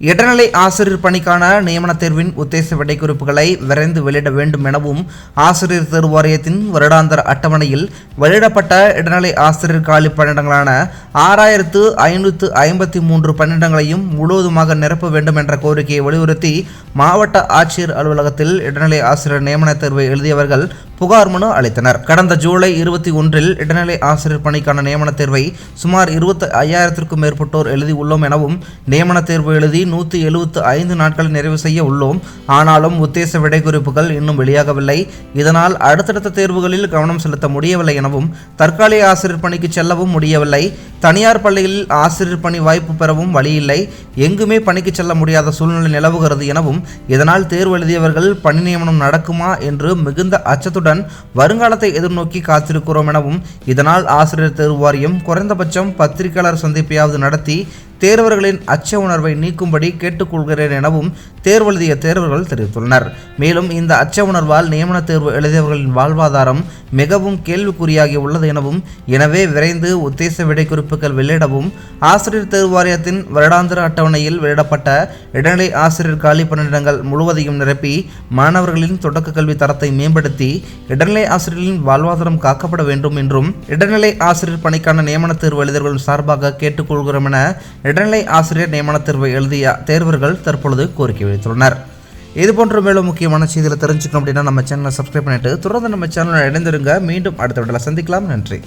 இடைநிலை ஆசிரியர் பணிக்கான நியமன தேர்வின் உத்தேச விடைக்குறிப்புகளை விரைந்து வெளியிட வேண்டும் எனவும் ஆசிரியர் தேர்வு வாரியத்தின் வருடாந்தர அட்டவணையில் வெளியிடப்பட்ட இடைநிலை ஆசிரியர் காலி பணியிடங்களான ஆறாயிரத்து ஐநூற்று ஐம்பத்தி மூன்று பணியிடங்களையும் முழுவதுமாக நிரப்ப வேண்டும் என்ற கோரிக்கையை வலியுறுத்தி மாவட்ட ஆட்சியர் அலுவலகத்தில் இடைநிலை ஆசிரியர் நியமன தேர்வை எழுதியவர்கள் புகார் மனு அளித்தனர். கடந்த ஜூலை இருபத்தி ஒன்றில் இடைநிலை ஆசிரியர் பணிக்கான நியமன தேர்வை சுமார் இருபத்தி ஐயாயிரத்திற்கும் மேற்பட்டோர் எழுதி உள்ளோம் எனவும் நியமன தேர்வு எழுதி நூற்றி எழுபத்து ஐந்து நாட்கள் நிறைவு செய்ய உள்ளோம். ஆனாலும் உத்தேச விடைக்குறிப்புகள் இன்னும் வெளியாகவில்லை. இதனால் அடுத்தடுத்த தேர்வுகளில் கவனம் செலுத்த முடியவில்லை எனவும் தற்காலிக ஆசிரியர் பணிக்கு செல்லவும் முடியவில்லை. தனியார் பள்ளிகளில் ஆசிரியர் பணி வாய்ப்பு பெறவும் வழியில்லை. எங்குமே பணிக்கு செல்ல முடியாத சூழ்நிலை நிலவுகிறது எனவும் இதனால் தேர்வு எழுதியவர்கள் பணி நியமனம் நடக்குமா என்று மிகுந்த அச்சத்துடன் வருங்காலத்தை எதிர்நோக்கி காத்திருக்கிறோம் எனவும் இதனால் ஆசிரியர் தேர்வு வாரியம் குறைந்தபட்சம் பத்திரிகையாளர் சந்திப்பையாவது நடத்தி தேர்வர்களின் அச்ச உணர்வை நீக்கும்படி கேட்டுக்கொள்கிறேன் எனவும் தேர்வெழுதிய தேர்வர்கள் தெரிவித்துள்ளனர். மேலும் இந்த அச்ச உணர்வால் நியமன தேர்வு எழுதியவர்களின் வாழ்வாதாரம் மிகவும் கேள்விக்குறியாகி உள்ளது எனவும் எனவே விரைந்து உத்தேச விடைக்குறிப்புகள் வெளியிடவும் ஆசிரியர் தேர்வு வாரியத்தின் வருடாந்திர அட்டவணையில் வெளியிடப்பட்ட இடைநிலை ஆசிரியர் காலி பணியிடங்கள் முழுவதையும் நிரப்பி மாணவர்களின் தொடக்க கல்வி தரத்தை மேம்படுத்தி இடைநிலை ஆசிரியர்களின் வாழ்வாதாரம் காக்கப்பட வேண்டும் என்றும் இடைநிலை ஆசிரியர் பணிக்கான நியமன தேர்வு எழுதியவர்கள் சார்பாக கேட்டுக்கொள்கிறோம் என இடைநிலை ஆசிரியர் நியமன தேர்வை எழுதிய தேர்வர்கள் தற்பொழுது கோரிக்கை வைத்துள்ளனர் இது போன்ற மேலும் முக்கியமான செய்திகளை தெரிஞ்சுக்கணும் அப்படின்னா நம்ம சேனலை சப்ஸ்கிரைப் பண்ணிட்டு தொடர்ந்து நம்ம சேனலை இணைந்திருங்க. மீண்டும் அடுத்த விடலை சந்திக்கலாம். நன்றி.